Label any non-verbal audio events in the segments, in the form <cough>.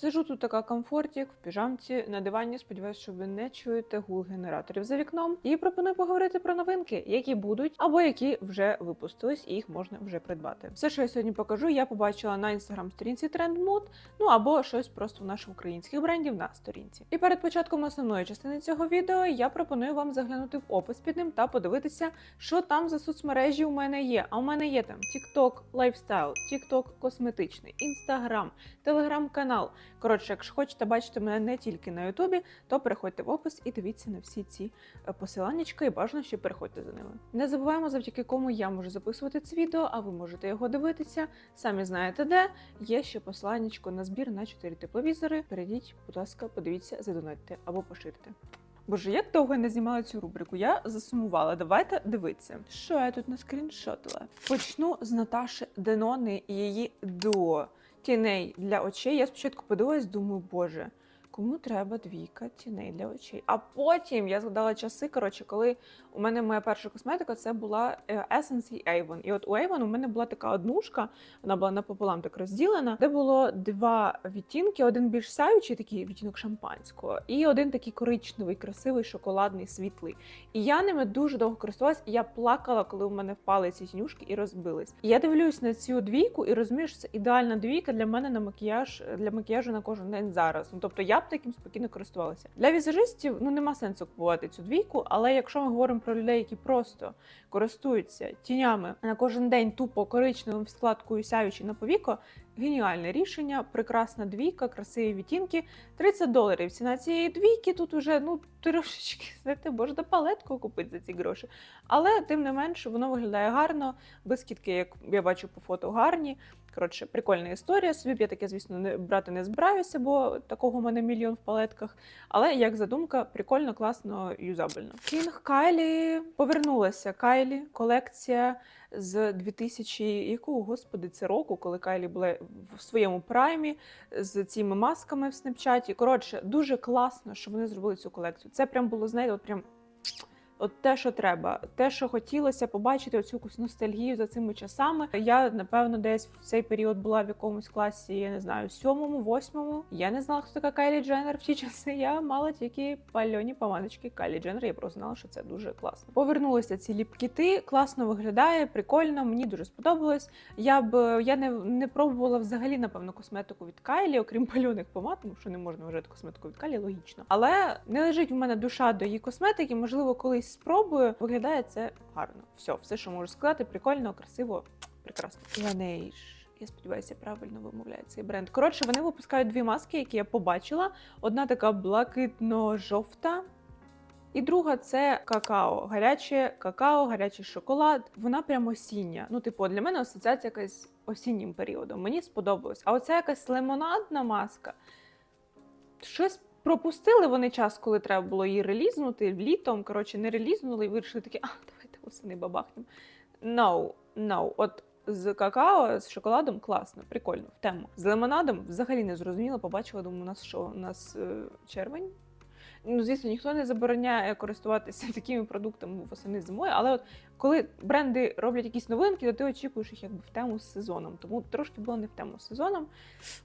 Сижу тут така комфортік в піжамці на дивані. Сподіваюсь, що ви не чуєте гул генераторів за вікном. І пропоную поговорити про новинки, які будуть або які вже випустились, і їх можна вже придбати. Все, що я сьогодні покажу, я побачила на інстаграм-сторінці TrendMood, ну або щось просто в наших українських брендів на сторінці. І перед початком основної частини цього відео я пропоную вам заглянути в опис під ним та подивитися, що там за соцмережі у мене є. А у мене є там TikTok лайфстайл, TikTok косметичний, Instagram, телеграм-канал. Коротше, якщо хочете бачити мене не тільки на Ютубі, то переходьте в опис і дивіться на всі ці е, посиланнячка і бажано ще переходьте за ними. Не забуваємо, завдяки кому я можу записувати це відео, а ви можете його дивитися. Самі знаєте де. Є ще посиланнячко на збір на 4 тепловізори. Перейдіть, будь ласка, подивіться, задонатьте або поширте. Боже, як довго я не знімала цю рубрику? Я засумувала. Давайте дивитися. Що я тут наскріншотила? Почну з Наташи Денони і її дуо тіней для очей. Я спочатку подивилась, думаю, боже. Кому треба двійка тіней для очей? А потім я згадала часи, коротше, коли у мене моя перша косметика це була е, Essence і Avon. І от у Avon у мене була така однушка, вона була напополам так розділена, де було два відтінки: один більш сяючий, такий відтінок шампанського, і один такий коричневий, красивий, шоколадний, світлий. І я ними дуже довго користувалась, і я плакала, коли у мене впали ці тінюшки і розбились. І я дивлюсь на цю двійку і розумію, що це ідеальна двійка для мене на макіяж для макіяжу на кожен день зараз. Ну тобто я б таким спокійно користувалася. Для візажистів ну нема сенсу купувати цю двійку, але якщо ми говоримо про людей, які просто користуються тінями на кожен день тупо коричневим складкою сяючи на повіко. Геніальне рішення, прекрасна двійка, красиві відтінки. 30 доларів. Ціна цієї двійки тут уже ну трошечки <laughs> знаєте, можна палетку купити за ці гроші. Але тим не менш воно виглядає гарно, блискітки, як я бачу по фото, гарні. Коротше, прикольна історія. Собі б я таке, звісно, не брати не збираюся, бо такого у мене мільйон в палетках. Але як задумка, прикольно, класно, юзабельно. Кінг Кайлі повернулася. Кайлі, колекція з 2000, якого господи, це року, коли Кайлі була в своєму праймі з цими масками в Снепчаті. Коротше, дуже класно, що вони зробили цю колекцію. Це прям було, знаєте, от прям. От те, що треба, те, що хотілося побачити оцю якусь ностальгію за цими часами. Я напевно десь в цей період була в якомусь класі, я не знаю, сьомому, восьмому. Я не знала, хто така Кайлі Дженнер в ті часи. Я мала тільки пальоні помадочки Кайлі Дженнер. Я просто знала, що це дуже класно. Повернулися ці ліпкіти, класно виглядає, прикольно. Мені дуже сподобалось. Я б я не, не пробувала взагалі, напевно, косметику від Кайлі, окрім пальоних помад, тому що не можна вважати косметику від Кайлі, логічно. Але не лежить в мене душа до її косметики. Можливо, колись спробую. Виглядає це гарно. Все, все, що можу сказати, прикольно, красиво, прекрасно. Laneige. Я сподіваюся, правильно вимовляю цей бренд. Коротше, вони випускають дві маски, які я побачила. Одна така блакитно-жовта. І друга це какао, гаряче какао, гарячий шоколад. Вона прям осіння. Ну, типу, для мене асоціація якась осіннім періодом. Мені сподобалось. А оця якась лимонадна маска. Щось пропустили вони час, коли треба було її релізнути літом. Коротше, не релізнули і вирішили такі, а давайте восени бабахнемо. No, no. От з какао, з шоколадом класно, прикольно, в тему. З лимонадом взагалі не зрозуміло, побачила, думаю, у нас що? У нас е, червень. Ну, звісно, ніхто не забороняє користуватися <laughs> такими продуктами восени зимою, але от коли бренди роблять якісь новинки, то ти очікуєш їх якби в тему з сезоном. Тому трошки було не в тему з сезоном.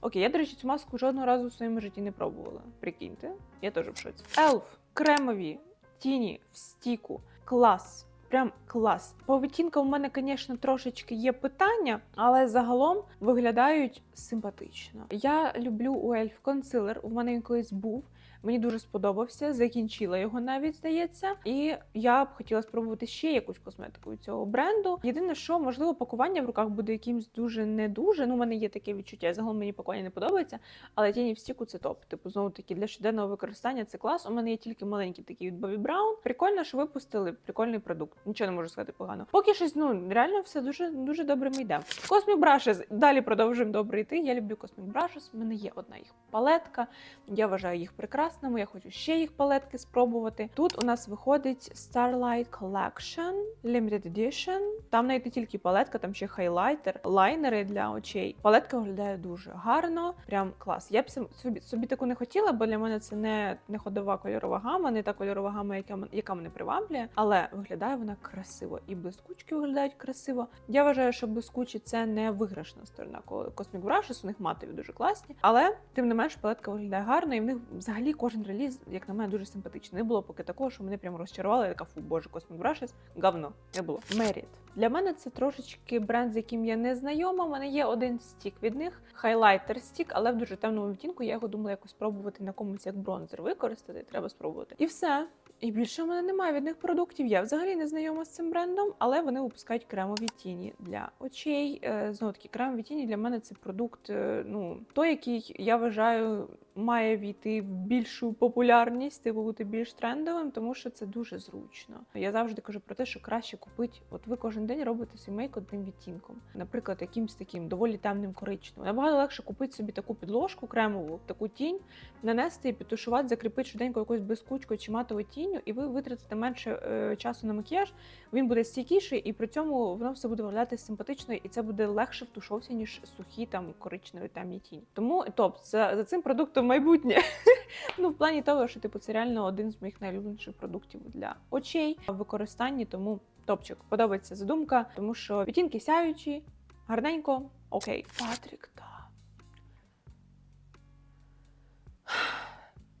Окей, я, до речі, цю маску жодного разу в своєму житті не пробувала. Прикиньте, я теж в шоці. Елф, кремові, тіні в стіку, клас. Прям клас. По у мене, звісно, трошечки є питання, але загалом виглядають симпатично. Я люблю у Ельф консилер. У мене він колись був. Мені дуже сподобався, закінчила його навіть здається. І я б хотіла спробувати ще якусь косметику цього бренду. Єдине, що можливо пакування в руках буде якимсь дуже не дуже. Ну, у мене є таке відчуття. Загалом мені пакування не подобається, але тіні в стіку це топ. Типу, знову таки для щоденного використання це клас. У мене є тільки маленький такий від Bobbi Brown. Прикольно, що випустили прикольний продукт. Нічого не можу сказати погано. Поки щось, ну реально все дуже дуже добре ми йде. Cosmic Brushes. Далі продовжуємо добре йти. Я люблю Cosmic Brushes. У мене є одна їх палетка. Я вважаю їх прекрасними. Я хочу ще їх палетки спробувати. Тут у нас виходить Starlight Collection Limited Edition. Там навіть не тільки палетка, там ще хайлайтер, лайнери для очей. Палетка виглядає дуже гарно, прям клас. Я б собі, собі таку не хотіла, бо для мене це не, не ходова кольорова гама, не та кольорова гама, яка, яка мене приваблює. Але виглядає вона вона красиво. І блискучки виглядають красиво. Я вважаю, що блискучі це не виграшна сторона. Cosmic Brushes, у них матові дуже класні, але тим не менш палетка виглядає гарно, і в них взагалі кожен реліз, як на мене, дуже симпатичний. Не було поки такого, що мене прям розчарували. Я така фу, боже, Cosmic Brushes, говно. Не було. Merit. Для мене це трошечки бренд, з яким я не знайома. У мене є один стік від них, хайлайтер стік, але в дуже темному відтінку. Я його думала якось спробувати на комусь як бронзер використати. Треба спробувати. І все. І більше в мене немає від них продуктів. Я взагалі не знайома з цим брендом, але вони випускають кремові тіні для очей. Е, Знову таки, кремові тіні для мене це продукт, е, ну той, який я вважаю. Має війти в більшу популярність, типу бути більш трендовим, тому що це дуже зручно. Я завжди кажу про те, що краще купити. От ви кожен день робите свій мейк одним відтінком, наприклад, якимсь таким доволі темним коричневим. Набагато легше купити собі таку підложку кремову, таку тінь, нанести і підтушувати, закріпити швиденько якусь блискучкою чи матовою тінню, і ви витратите менше е, часу на макіяж. Він буде стійкіший, і при цьому воно все буде виглядати симпатично, і це буде легше втушовся, ніж сухі там коричневі темні тіні. Тому топ за, за цим продуктом майбутнє. <laughs> ну в плані того, що типу це реально один з моїх найлюбленіших продуктів для очей в використанні. Тому топчик подобається задумка, тому що відтінки сяючі, гарненько. Окей, Патрік, та.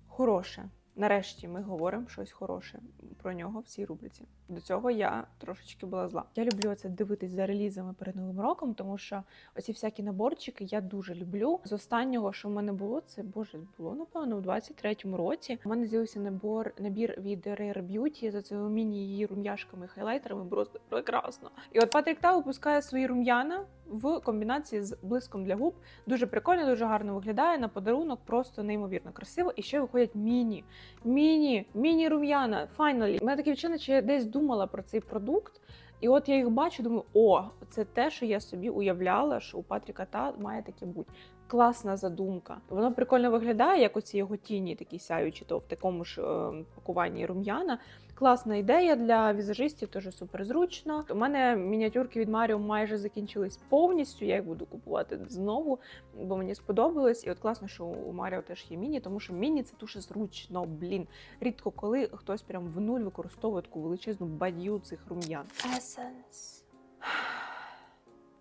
Хороше. Нарешті ми говоримо щось хороше про нього в цій рубриці. До цього я трошечки була зла. Я люблю це дивитись за релізами перед новим роком, тому що оці всякі наборчики я дуже люблю. З останнього, що в мене було, це боже було напевно у 23-му році. У мене з'явився набор набір від Rare Beauty за цими міні її рум'яшками, хайлайтерами. Просто прекрасно. І от Патрік Та випускає свої рум'яна в комбінації з блиском для губ. Дуже прикольно, дуже гарно виглядає на подарунок, просто неймовірно красиво. І ще виходять міні. Міні, міні рум'яна. Finally. У мене таке відчуття, що я десь думала про цей продукт. І от я їх бачу, думаю, о, це те, що я собі уявляла, що у Патріка та має таке бути. Класна задумка. Воно прикольно виглядає, як оці його тіні, такі сяючі, то в такому ж е, пакуванні рум'яна. Класна ідея для візажистів, теж супер зручно. У мене мініатюрки від Маріо майже закінчились повністю. Я їх буду купувати знову, бо мені сподобалось. І от класно, що у Маріо теж є міні, тому що міні це дуже зручно. Блін. Рідко коли хтось прям в нуль використовує таку величезну бадью цих рум'ян. Essence.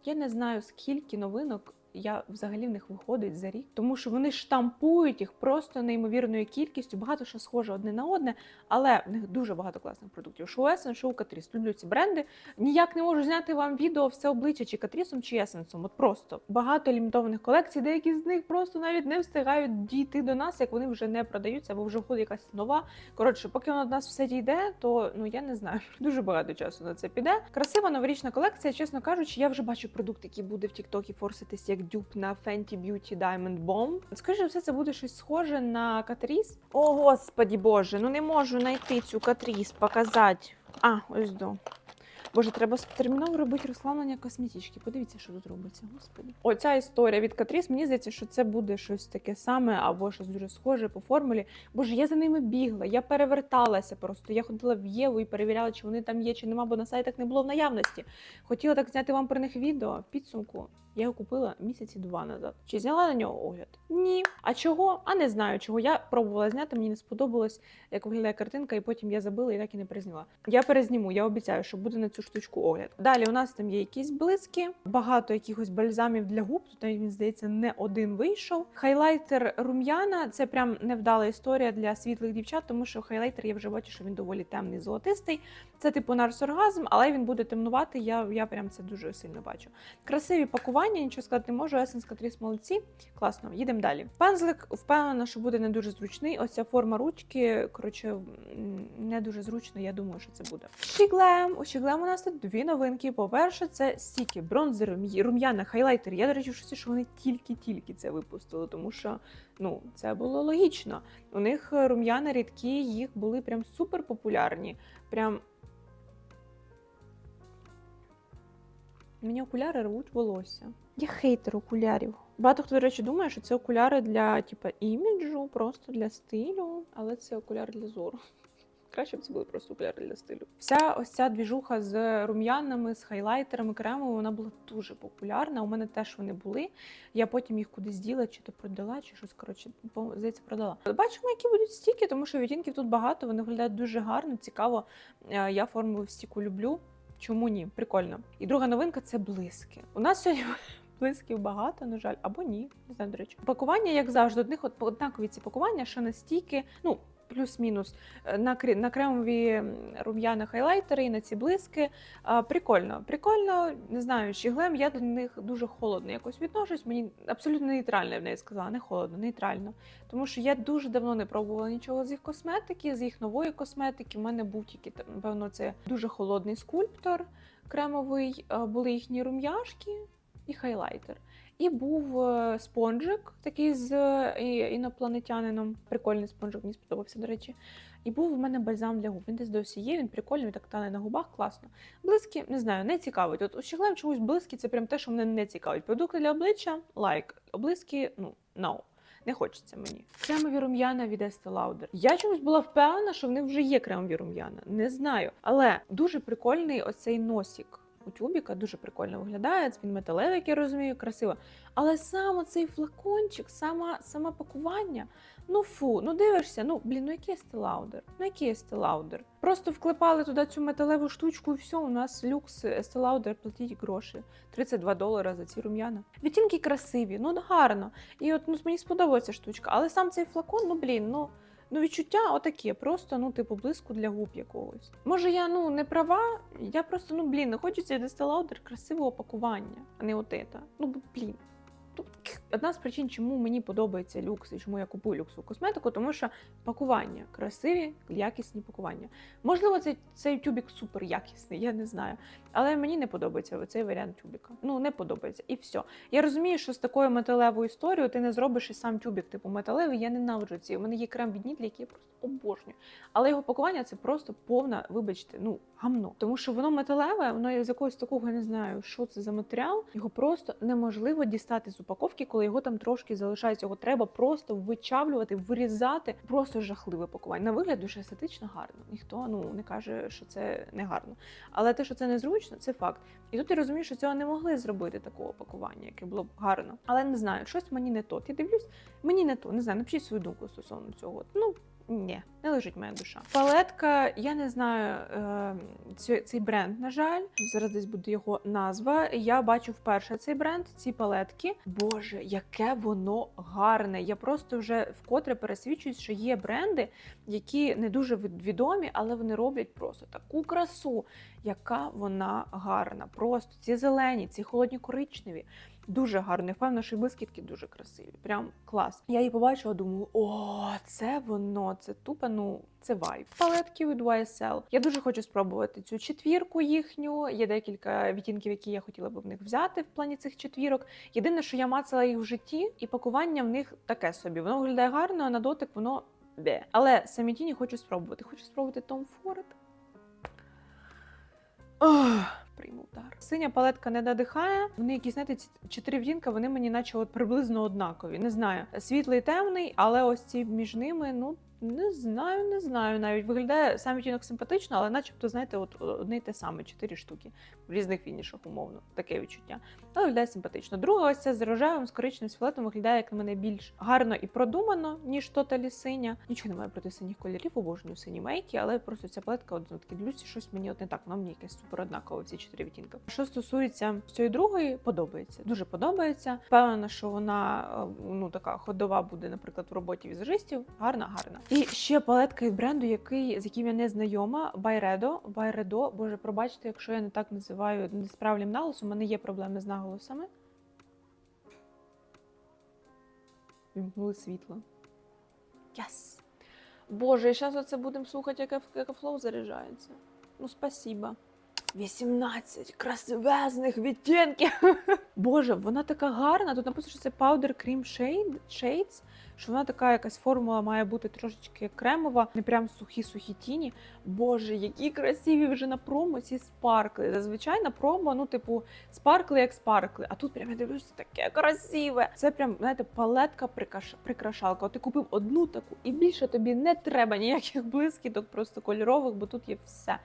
Я не знаю, скільки новинок я взагалі в них виходить за рік, тому що вони штампують їх просто неймовірною кількістю, багато що схоже одне на одне, але в них дуже багато класних продуктів. Що Essence, що у Catrice. Люблю ці бренди. Ніяк не можу зняти вам відео все обличчя чи Catrice, чи Essence. От просто багато лімітованих колекцій, деякі з них просто навіть не встигають дійти до нас, як вони вже не продаються, або вже входить якась нова. Коротше, поки воно до нас все дійде, то ну я не знаю. <laughs> Дуже багато часу на це піде. Красива новорічна колекція, чесно кажучи, я вже бачу продукт, який буде в TikTok форситись як дюб на Fenty Beauty Diamond Bomb. Скоріше все, це буде щось схоже на Catrice. О, господі боже, ну не можу знайти цю Catrice, показати. А, ось до. Боже, треба терміново робити розслаблення косметички. Подивіться, що тут робиться, господи. Оця історія від Catrice, мені здається, що це буде щось таке саме або щось дуже схоже по формулі. Боже, я за ними бігла, я переверталася просто. Я ходила в Єву і перевіряла, чи вони там є, чи нема, бо на сайтах не було в наявності. Хотіла так зняти вам про них відео підсумку. Я його купила місяці два назад. Чи зняла на нього огляд? Ні. А чого? А не знаю чого. Я пробувала зняти, мені не сподобалось, як виглядає картинка, і потім я забила і так і не перезняла. Я перезніму, я обіцяю, що буде на цю штучку огляд. Далі у нас там є якісь блиски, багато якихось бальзамів для губ. Тут навіть, здається, не один вийшов. Хайлайтер рум'яна це прям невдала історія для світлих дівчат, тому що хайлайтер я вже бачу, що він доволі темний, золотистий. Це типу нарсоргазм, але він буде темнувати. Я, я прям це дуже сильно бачу. Красиві пакування нічого сказати не можу. Essence Catrice молодці. Класно, їдемо далі. Пензлик впевнена, що буде не дуже зручний. Ось ця форма ручки. Коротше, не дуже зручно. Я думаю, що це буде. Щіглем. У Щіглем у нас тут дві новинки. По-перше, це стіки, бронзер, рум'яна, хайлайтер. Я, до речі, в що вони тільки-тільки це випустили, тому що ну це було логічно. У них рум'яна рідкі, їх були прям супер популярні. Прям Мені окуляри рвуть волосся. Я хейтер окулярів. Багато хто, до речі, думає, що це окуляри для типу, іміджу, просто для стилю, але це окуляр для зору. <laughs> Краще б це були просто окуляри для стилю. Вся ось ця двіжуха з рум'янами, з хайлайтерами, кремами, вона була дуже популярна. У мене теж вони були. Я потім їх кудись діла, чи то продала, чи щось коротше, по- здається, продала. Бачимо, які будуть стіки, тому що відтінків тут багато. Вони виглядають дуже гарно, цікаво. Е, Я формулу в стіку люблю. Чому ні? Прикольно. І друга новинка це блиски. У нас сьогодні <laughs> блисків багато, на жаль, або ні. Не знаю, до речі. Пакування, як завжди, одних от однакові ці пакування, що настільки, ну. Плюс-мінус е, на на кремові м, рум'яна хайлайтери і на ці блиски. А, прикольно, прикольно, не знаю, щіглем я до них дуже холодно якось відношусь. Мені абсолютно нейтрально, б неї сказала, не холодно, нейтрально. Тому що я дуже давно не пробувала нічого з їх косметики, з їх нової косметики. У мене був тільки напевно, це дуже холодний скульптор кремовий, е, були їхні рум'яшки і хайлайтер. І був е, спонжик такий з е, інопланетянином. Прикольний спонжик, мені сподобався, до речі. І був в мене бальзам для губ. Він десь досі є, він прикольний, він так тане на губах, класно. Блиски, не знаю, не цікавить. От у щеглем чогось блиски це прям те, що мене не цікавить. Продукти для обличчя лайк. Облиски, ну, no. Не хочеться мені. Кремові рум'яна від Estee Lauder. Я чомусь була впевнена, що в них вже є кремові рум'яна. Не знаю. Але дуже прикольний оцей носик у тюбіка, дуже прикольно виглядає. Він металевий, як я розумію, красиво. Але сам цей флакончик, сама, саме пакування. Ну фу, ну дивишся, ну блін, ну який Estee Ну який Lauder? Просто вклепали туди цю металеву штучку і все, у нас люкс Lauder, платіть гроші. 32 долара за ці рум'яна. Відтінки красиві, ну гарно. І от ну, мені сподобається штучка, але сам цей флакон, ну блін, ну. Ну, відчуття отаке, просто ну, типу, блиску для губ якогось. Може, я ну не права, я просто, ну блін, не хочеться від красивого пакування, а не от это. Ну, блін. Одна з причин, чому мені подобається люкс і чому я купую люксову косметику, тому що пакування красиві, якісні пакування. Можливо, цей, цей тюбік супер якісний, я не знаю. Але мені не подобається цей варіант тюбіка. Ну, не подобається. І все. Я розумію, що з такою металевою історією ти не зробиш і сам тюбік, типу металевий. Я ненавиджу ці. У мене є крем від Нідлі, який я просто обожнюю. Але його пакування це просто повна, вибачте, ну гамно. Тому що воно металеве, воно з якогось такого, я не знаю, що це за матеріал. Його просто неможливо дістати з упаковки, коли його там трошки залишається. Його треба просто вичавлювати, вирізати. Просто жахливе пакування. На вигляд дуже естетично гарно. Ніхто ну не каже, що це не гарно. Але те, що це незручно, це факт. І тут я розумію, що цього не могли зробити такого пакування, яке було б гарно. Але не знаю, щось мені не то. Я дивлюсь, мені не то. Не знаю, напишіть свою думку стосовно цього. Ну. Ні, не лежить моя душа. Палетка, я не знаю е, цей, бренд, на жаль. Зараз десь буде його назва. Я бачу вперше цей бренд, ці палетки. Боже, яке воно гарне! Я просто вже вкотре пересвідчуюсь, що є бренди, які не дуже від- відомі, але вони роблять просто таку красу, яка вона гарна. Просто ці зелені, ці холодні коричневі. Дуже гарно. Я впевнена, що і блискітки дуже красиві. Прям клас. Я її побачила, думаю, о, це воно, це тупо, ну, це вайб. Палетки від YSL. Я дуже хочу спробувати цю четвірку їхню. Є декілька відтінків, які я хотіла би в них взяти в плані цих четвірок. Єдине, що я мацала їх в житті, і пакування в них таке собі. Воно виглядає гарно, а на дотик воно де. Але самі тіні хочу спробувати. Хочу спробувати Tom Ford. Прийму удар. Синя палетка не надихає. Вони якісь, знаєте, ці чотири відтінка, вони мені наче от приблизно однакові. Не знаю. Світлий темний, але ось ці між ними, ну. Не знаю, не знаю. Навіть виглядає сам відтінок симпатично, але начебто, знаєте, от одне й те саме, чотири штуки в різних фінішах, умовно. Таке відчуття. Але виглядає симпатично. Друга, ось ця з рожевим, з коричневим, з виглядає, як на мене, більш гарно і продумано, ніж тоталі синя. Нічого немає проти синіх кольорів, обожнюю сині мейки, але просто ця палетка, от таки дивлюся, щось мені от не так. Вона мені якесь супер однаково всі чотири відтінки. Що стосується цієї другої, подобається. Дуже подобається. Впевнена, що вона е, ну така ходова буде, наприклад, в роботі візажистів. Гарна, гарна. І ще палетка від бренду, який з яким я не знайома. Байредо. Байредо. Боже, пробачте, якщо я не так називаю несправлім наголосом. У мене є проблеми з наголосами. Вімкнули світло. Yes. Боже, зараз оце будемо слухати, яке флоу заряджається. Ну, спасіба. 18 красивезних відтінків. <laughs> Боже, вона така гарна. Тут написано, що це Powder Cream Shade, Shades. що вона така якась формула має бути трошечки кремова, не прям сухі-сухі тіні. Боже, які красиві вже на промо ці спаркли. Зазвичай на промо, ну, типу, спаркли як спаркли. А тут прям я дивлюся, таке красиве. Це прям, знаєте, палетка прикрашалка. От ти купив одну таку, і більше тобі не треба ніяких блискіток, просто кольорових, бо тут є все.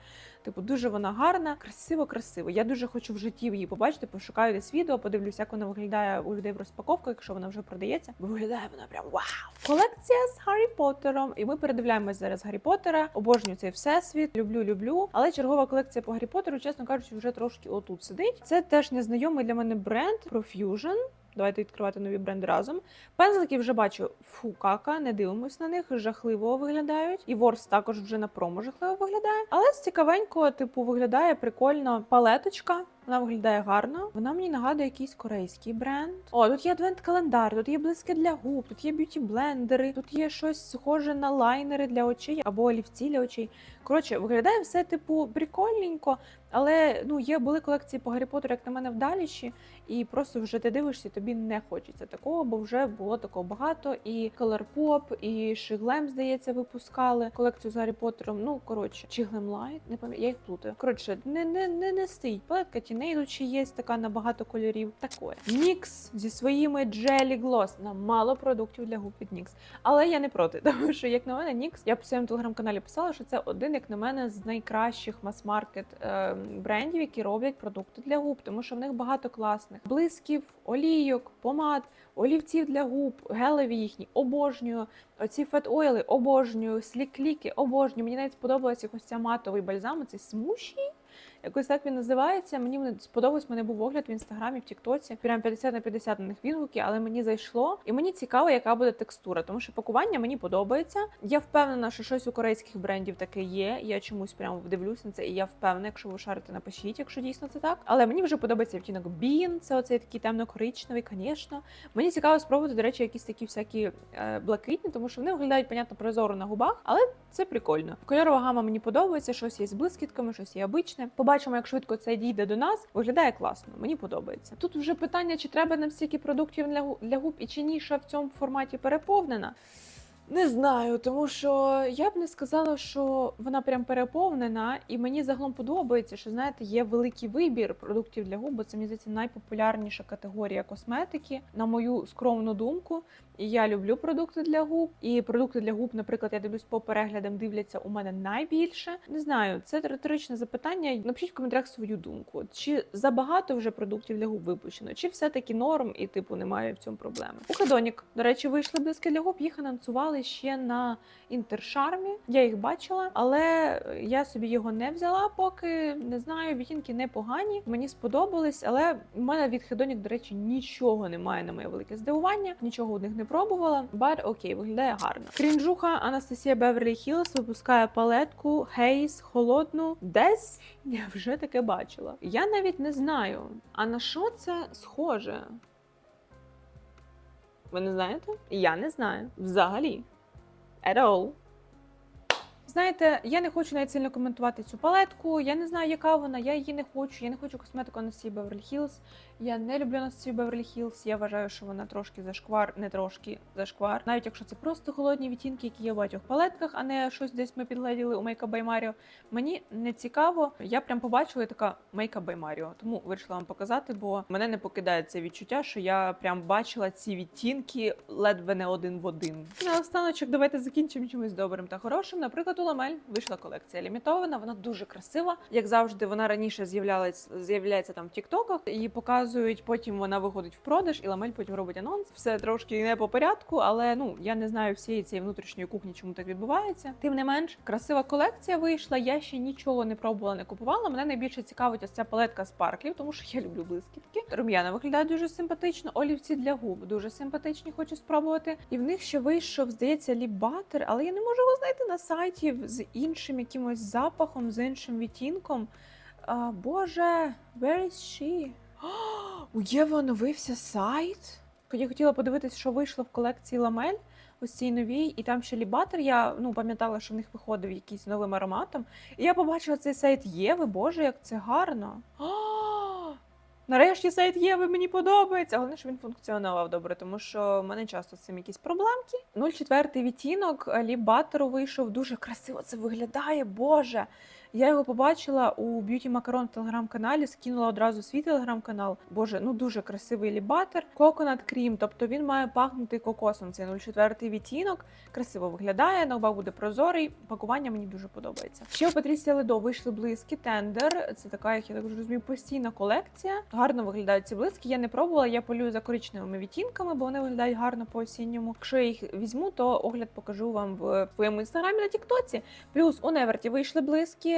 Типу, дуже вона гарна, красиво, красиво. Я дуже хочу в житті її побачити, пошукаю десь відео, подивлюся, як вона виглядає у людей в розпаковках, якщо вона вже продається. Виглядає вона прям вау! Колекція з Гаррі Поттером. І ми передивляємось зараз Гаррі Поттера. Обожнюю цей всесвіт, люблю, люблю. Але чергова колекція по Гаррі Поттеру, чесно кажучи, вже трошки отут сидить. Це теж незнайомий для мене бренд Profusion. Давайте відкривати нові бренди разом. Пензлики вже бачу фу, кака, не дивимось на них, жахливо виглядають. І ворс також вже на промо жахливо виглядає. Але цікавенько, типу, виглядає прикольно палеточка. Вона виглядає гарно. Вона мені нагадує якийсь корейський бренд. О, тут є адвент-календар, тут є блиски для губ, тут є б'юті-блендери, тут є щось схоже на лайнери для очей або олівці для очей. Коротше, виглядає все типу прикольненько, але ну є були колекції по Гаррі Поттеру, як на мене вдаліші, і просто вже ти дивишся, тобі не хочеться такого, бо вже було такого багато. І Colourpop, і Shiglem, здається, випускали колекцію з Гаррі Поттером. Ну коротше, чи Glamlight, не пам'ятаю, я їх плутаю. Коротше, не не не, не стоїть. Палетка тіней ще є така на багато кольорів. Такое. Нікс зі своїми Jelly Gloss. Нам мало продуктів для губ від Нікс. Але я не проти, <laughs> тому що, як на мене, Нікс, я по своєму телеграм-каналі писала, що це один, як на мене, з найкращих мас-маркет е, брендів, які роблять продукти для губ, тому що в них багато класних блисків, олійок, помад, олівців для губ, гелеві їхні обожнюю. Оці фет-ойли обожнюю, слік-кліки обожнюю. Мені навіть сподобалася якось ця матовий бальзам, цей смуші. Якось так він називається. Мені сподобалось, мене був огляд в інстаграмі, в Тіктоці. Прям 50 на 50 на них відгуки, але мені зайшло. І мені цікаво, яка буде текстура, тому що пакування мені подобається. Я впевнена, що щось у корейських брендів таке є. Я чомусь прямо вдивлюсь на це, і я впевнена, якщо ви шарите, напишіть, якщо дійсно це так. Але мені вже подобається відтінок Бін, це оцей такий темно-коричневий, звісно. Мені цікаво спробувати, до речі, якісь такі всякі е, блакитні, тому що вони виглядають, понятно, прозоро на губах, але це прикольно. Кольорова гама мені подобається, щось є з блискітками, щось є обичне. Побачимо, як швидко це дійде до нас. Виглядає класно, мені подобається. Тут вже питання, чи треба нам стільки продуктів для, для губ і чи ніша в цьому форматі переповнена. Не знаю, тому що я б не сказала, що вона прям переповнена, і мені загалом подобається, що знаєте, є великий вибір продуктів для губ. бо Це мені здається найпопулярніша категорія косметики, на мою скромну думку. І я люблю продукти для губ. І продукти для губ, наприклад, я дивлюсь по переглядам, дивляться у мене найбільше. Не знаю, це риторичне запитання. Напишіть в коментарях свою думку. Чи забагато вже продуктів для губ випущено, чи все-таки норм і типу немає в цьому проблеми? У Хедонік, до речі, вийшли близькі для губ. Їх анонсували ще на інтершармі. Я їх бачила, але я собі його не взяла, поки не знаю. Відтінки непогані. Мені сподобались, але в мене від Хедонік, до речі, нічого немає на моє велике здивування. Нічого у них не пробувала. But окей, виглядає гарно. Крінжуха Анастасія Беверлі Хілс випускає палетку Хейс холодну. Десь я вже таке бачила. Я навіть не знаю. А на що це схоже? Ви не знаєте? Я не знаю. Взагалі. At all. Знаєте, я не хочу навіть сильно коментувати цю палетку. Я не знаю, яка вона, я її не хочу. Я не хочу косметику Анастасії Беверлі Хілз. Я не люблю Анастасію Беверлі Хілз. Я вважаю, що вона трошки зашквар, не трошки зашквар. Навіть якщо це просто холодні відтінки, які є в багатьох палетках, а не щось десь ми підгледіли у by Mario. Мені не цікаво. Я прям побачила така Mario. Тому вирішила вам показати, бо мене не покидає це відчуття, що я прям бачила ці відтінки ледве не один в один. На останочок давайте закінчимо чимось добрим та хорошим. Наприклад, у Ламель вийшла колекція лімітована. Вона дуже красива. Як завжди, вона раніше з'являється там в Тіктоках. Її показують. Потім вона виходить в продаж, і Ламель потім робить анонс. Все трошки не по порядку, але ну я не знаю всієї цієї внутрішньої кухні, чому так відбувається. Тим не менш, красива колекція вийшла. Я ще нічого не пробувала, не купувала. Мене найбільше цікавить ось ця палетка спарклів, тому що я люблю блискітки. Рум'яна виглядає дуже симпатично. Олівці для губ дуже симпатичні, хочу спробувати. І в них ще вийшов, здається, ліп-батер, але я не можу його знайти на сайті з іншим якимось запахом, з іншим відтінком. А, Боже, where is she? <gasps> У Єви оновився сайт. Я хотіла подивитися, що вийшло в колекції ламель. Ось цій новій, і там ще лібатер. Я ну пам'ятала, що в них виходив якийсь новим ароматом. І я побачила цей сайт Єви. Боже, як це гарно. Нарешті сайт є, ви мені подобається. Головне, що він функціонував добре, тому що в мене часто з цим якісь проблемки. 0,4 відтінок ліп батеру вийшов дуже красиво. Це виглядає, боже. Я його побачила у Beauty Macaron в телеграм-каналі, скинула одразу свій телеграм-канал. Боже, ну дуже красивий лібатер. Coconut Cream, тобто він має пахнути кокосом. Це 0,4 відтінок. Красиво виглядає, губах буде прозорий. Пакування мені дуже подобається. Ще у Патрісія Ледо вийшли блиски Тендер. Це така, як я так розумію, постійна колекція. Гарно виглядають ці блиски. Я не пробувала, я полюю за коричневими відтінками, бо вони виглядають гарно по осінньому. Якщо я їх візьму, то огляд покажу вам в своєму інстаграмі на Тіктоці. Плюс у Неверті вийшли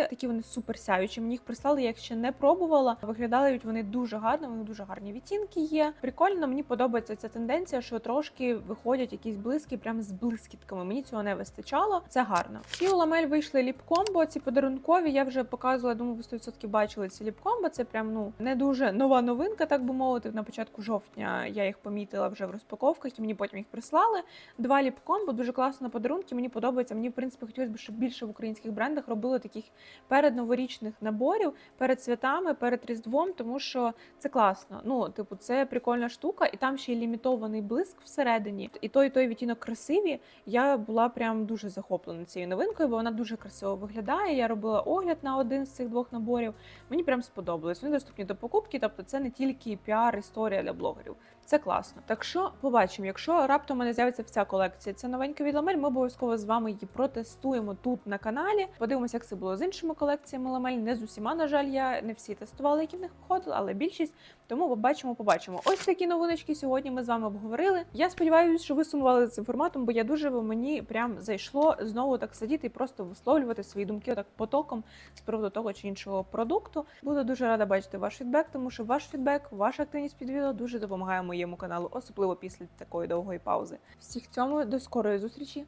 Такі вони супер сяючі. Мені їх прислали, я їх ще не пробувала. Виглядають вони дуже гарно, вони дуже гарні відтінки є. Прикольно, мені подобається ця тенденція, що трошки виходять якісь блиски прям з блискітками. Мені цього не вистачало. Це гарно. І у ламель вийшли ліп-комбо. Ці подарункові. Я вже показувала, думаю, ви 100% бачили ці ліп-комбо. Це прям ну не дуже нова новинка, так би мовити. На початку жовтня я їх помітила вже в розпаковках, і мені потім їх прислали. Два ліп-комбо, дуже класно на подарунки. Мені подобається. Мені в принципі хотілося б, щоб більше в українських брендах робили таких передноворічних наборів перед святами, перед Різдвом, тому що це класно. Ну, типу, це прикольна штука, і там ще й лімітований блиск всередині. І той, і той відтінок красиві. Я була прям дуже захоплена цією новинкою, бо вона дуже красиво виглядає. Я робила огляд на один з цих двох наборів. Мені прям сподобалось. Вони доступні до покупки, тобто це не тільки піар-історія для блогерів. Це класно. Так що побачимо, якщо раптом мене з'явиться вся колекція, це новенька від ламель. Ми обов'язково з вами її протестуємо тут на каналі. Подивимося, як це було з іншими колекціями ламель. Не з усіма, на жаль, я не всі тестувала, які в них виходили, але більшість. Тому побачимо, побачимо. Ось такі новиночки сьогодні ми з вами обговорили. Я сподіваюся, що ви сумували за цим форматом, бо я дуже бо мені прям зайшло знову так сидіти і просто висловлювати свої думки так потоком з приводу того чи іншого продукту. Буду дуже рада бачити ваш фідбек, тому що ваш фідбек, ваша активність під відео дуже допомагає моєму каналу, особливо після такої довгої паузи. Всіх цьому до скорої зустрічі.